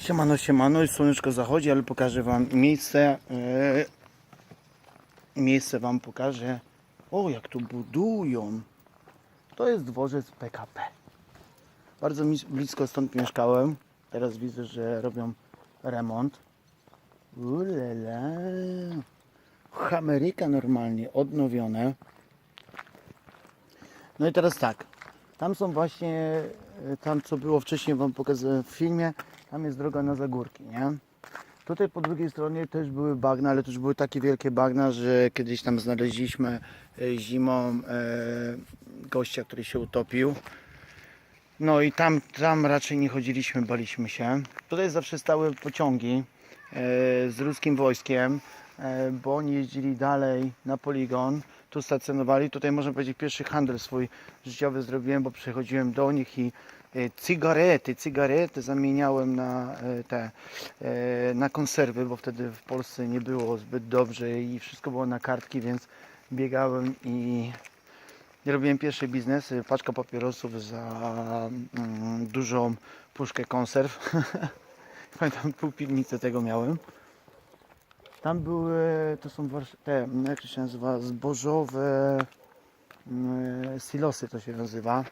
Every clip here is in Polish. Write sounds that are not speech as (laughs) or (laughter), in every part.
Siemano, siemano, słoneczko zachodzi, ale pokażę Wam miejsce. e, miejsce Wam pokażę. O, jak tu budują. To jest dworzec PKP. Bardzo blisko stąd mieszkałem. Teraz widzę, że robią remont. Ulala. Ameryka normalnie, odnowione. No i teraz tak. Tam są właśnie, tam co było wcześniej Wam pokazałem w filmie, tam jest droga na Zagórki, nie? Tutaj po drugiej stronie też były bagna, ale już były takie wielkie bagna, że kiedyś tam znaleźliśmy e, zimą e, gościa, który się utopił. No i tam, tam raczej nie chodziliśmy, baliśmy się. Tutaj zawsze stały pociągi e, z ruskim wojskiem, e, bo oni jeździli dalej na poligon, tu stacjonowali. Tutaj można powiedzieć pierwszy handel swój życiowy zrobiłem, bo przychodziłem do nich i e, cygarety, cygarety zamieniałem na e, te, e, na konserwy, bo wtedy w Polsce nie było zbyt dobrze i wszystko było na kartki, więc biegałem i robiłem pierwszy biznes, paczka papierosów za mm, dużą puszkę konserw. (laughs) Pamiętam, pół piwnicy tego miałem. Tam były, to są te, mm, jak to się nazywa, zbożowe mm, silosy to się nazywa.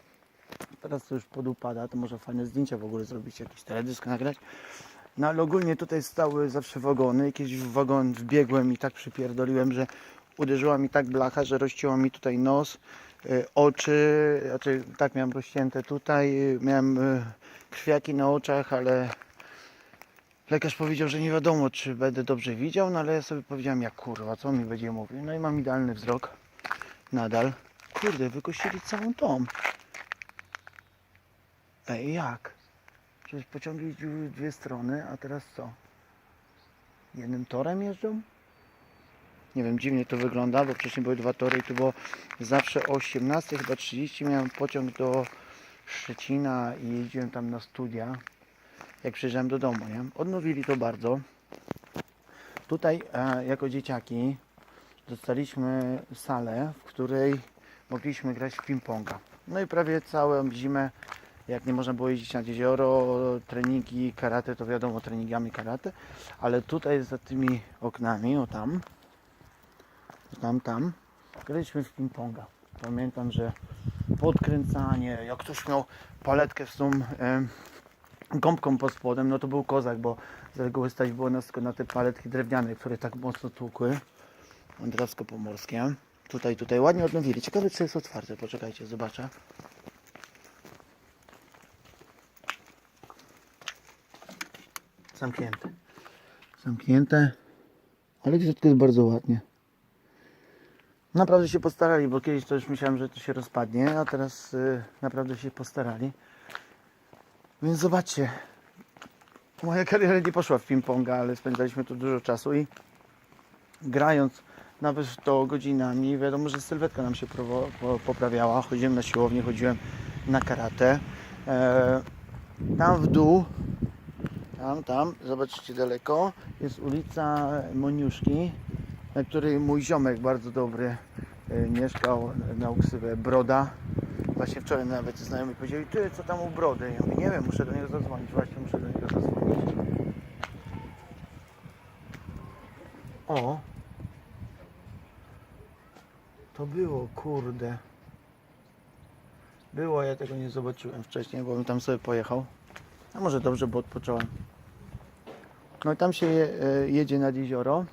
Teraz to już podupada, to może fajne zdjęcia w ogóle zrobić, jakiś teledysk nagrać. No ale ogólnie tutaj stały zawsze wagony. Kiedyś w wagon wbiegłem i tak przypierdoliłem, że uderzyła mi tak blacha, że rozcięła mi tutaj nos, y, oczy, znaczy tak miałem rozcięte tutaj, y, miałem krwiaki na oczach, ale lekarz powiedział, że nie wiadomo, czy będę dobrze widział, no ale ja sobie powiedziałem, jak kurwa, co mi będzie mówił. No i mam idealny wzrok, nadal. Kurde, wykościli całą tą. Ej, jak? Przecież pociągi jeździły dwie strony, a teraz co? Jednym torem jeżdżą? Nie wiem, dziwnie to wygląda, bo wcześniej były dwa tory i to było zawsze o 18, chyba 30 miałem pociąg do Szczecina i jeździłem tam na studia, jak przyjeżdżałem do domu, nie? Odnowili to bardzo. Tutaj e, jako dzieciaki dostaliśmy salę, w której mogliśmy grać w ping-ponga. No i prawie całą zimę jak nie można było jeździć nad jezioro, treningi karate, to wiadomo treningami karate, ale tutaj za tymi oknami, o tam, tam, tam, graliśmy w ping-ponga. Pamiętam, że podkręcanie, jak ktoś miał paletkę z tą e, gąbką pod spodem, no to był kozak, bo z reguły stać było nas tylko na te paletki drewniane, które tak mocno tłukły. Wędrowsko-pomorskie. Tutaj, tutaj ładnie odnowili. Ciekawe, czy jest otwarte. Poczekajcie, zobaczę. Zamknięte. Zamknięte. Ale w środku jest bardzo ładnie. Naprawdę się postarali, bo kiedyś to już myślałem, że to się rozpadnie, a teraz y, naprawdę się postarali. Więc zobaczcie. Moja kariera nie poszła w ping-ponga, ale spędzaliśmy tu dużo czasu i grając nawet w to godzinami, wiadomo, że sylwetka nam się poprawiała. Chodziłem na siłownię, chodziłem na karate. E, tam w dół tam, tam, zobaczycie daleko, jest ulica Moniuszki, na której mój ziomek bardzo dobry y, mieszkał na uksywę Broda. Właśnie wczoraj nawet znajomi powiedzieli, ty co tam u Brody? Ja mówię, nie wiem, muszę do niego zadzwonić, właśnie muszę do niego zadzwonić. O! To było, kurde. Było, ja tego nie zobaczyłem wcześniej, bo bym tam sobie pojechał. A może dobrze, bo odpocząłem. No i tam się je, e, jedzie nad jezioro.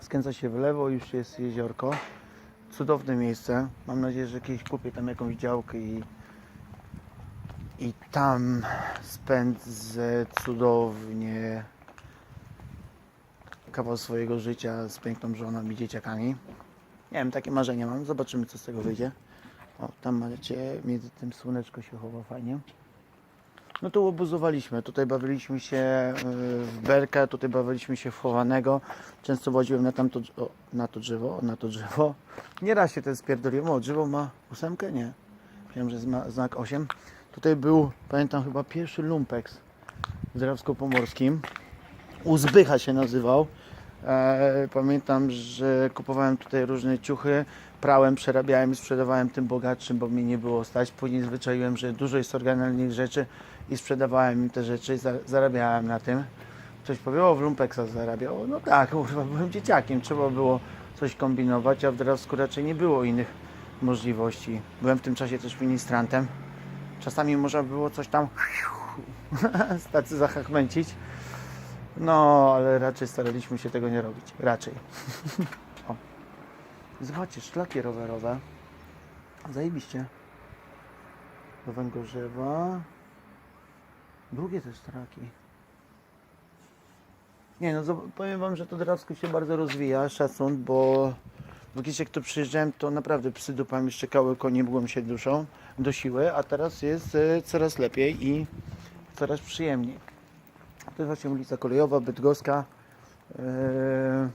Skręca się w lewo, już jest jeziorko. Cudowne miejsce. Mam nadzieję, że kiedyś kupię tam jakąś działkę i, i tam spędzę cudownie kawał swojego życia z piękną żoną i dzieciakami. Nie wiem, takie marzenie mam. Zobaczymy, co z tego wyjdzie. O, tam macie, między tym słoneczko się chowa fajnie. No tu obuzowaliśmy, tutaj bawiliśmy się y, w berkę, tutaj bawiliśmy się w chowanego. Często wodziłem na tamto, na to drzewo, na to drzewo. Nieraz się ten spierdoliłem, o drzewo ma ósemkę? Nie. Wiem, że ma znak 8. Tutaj był, pamiętam chyba pierwszy lumpex w Drawsko-Pomorskim. Uzbycha się nazywał. E, pamiętam, że kupowałem tutaj różne ciuchy, prałem, przerabiałem i sprzedawałem tym bogatszym, bo mnie nie było stać. Później zwyczaiłem, że dużo jest oryginalnych rzeczy i sprzedawałem im te rzeczy, za- zarabiałem na tym. Ktoś powie, o w Lumpeksa zarabiał. No tak, (laughs) kurwa, byłem dzieciakiem, trzeba było coś kombinować, a w Drawsku raczej nie było innych możliwości. Byłem w tym czasie też ministrantem. Czasami można było coś tam z (laughs) tacy zachachmęcić. No, ale raczej staraliśmy się tego nie robić. Raczej. (laughs) o. Zobaczcie, szlaki rowerowe. Zajebiście. Do Węgorzewa. Drugie też traki. Nie no, powiem Wam, że to Drawsko się bardzo rozwija, szacun, bo bo kiedyś jak tu przyjeżdżałem, to naprawdę psy dupami szczekały, konie mgłem się duszą do siły, a teraz jest e, coraz lepiej i coraz przyjemniej. To jest właśnie ulica Kolejowa, Bydgoska. E,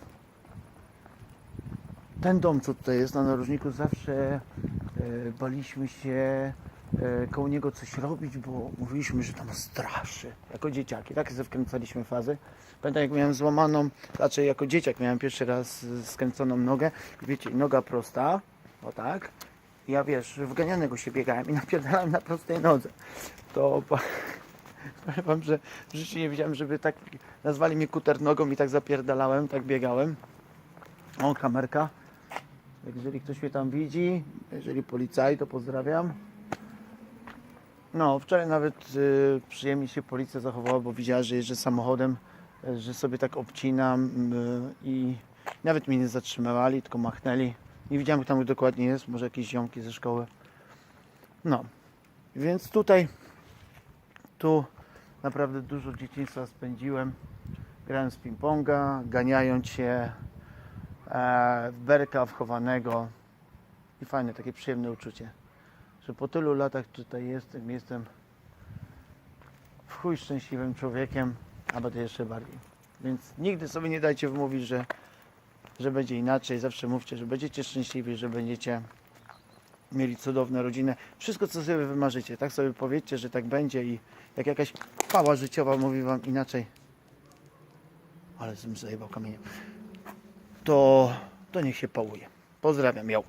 Ten dom, co tutaj jest na narożniku, zawsze e, baliśmy się koło niego coś robić, bo mówiliśmy, że tam straszy. Jako dzieciaki, tak sobie wkręcaliśmy fazy. Pamiętam jak miałem złamaną, raczej jako dzieciak miałem pierwszy raz e, skręconą nogę. Wiecie, noga prosta, o tak. Ja wiesz, wganianego się biegałem i (laughs) napierdalałem na prostej nodze. To po- (laughs) powiem wam, że w życiu nie wiedziałem, żeby tak nazwali mnie kuter nogą i tak zapierdalałem, tak biegałem. O, kamerka. Jeżeli ktoś mnie tam widzi, jeżeli policaj, to pozdrawiam. No, wczoraj nawet y, przyjemnie się policja zachowała, bo widziała, że jeżdżę samochodem, y, że sobie tak obcinam y, i nawet mnie nie zatrzymywali, tylko machnęli. Nie widziałem, kto tam dokładnie jest, może jakieś ziomki ze szkoły. No, więc tutaj, tu naprawdę dużo dzieciństwa spędziłem. Grałem z ping-ponga, ganiając się e, w berka wchowanego i fajne, takie przyjemne uczucie, że po tylu latach tutaj jestem, jestem w chuj szczęśliwym człowiekiem, a będę jeszcze bardziej. Więc nigdy sobie nie dajcie wmówić, że, że będzie inaczej. Zawsze mówcie, że będziecie szczęśliwi, że będziecie mieli cudowne rodziny. Wszystko, co sobie wymarzycie, tak sobie powiedzcie, że tak będzie i jak jakaś chwała życiowa mówi wam inaczej, ale bym zajebał kamieniem, to, to niech się pałuje. Pozdrawiam, ją.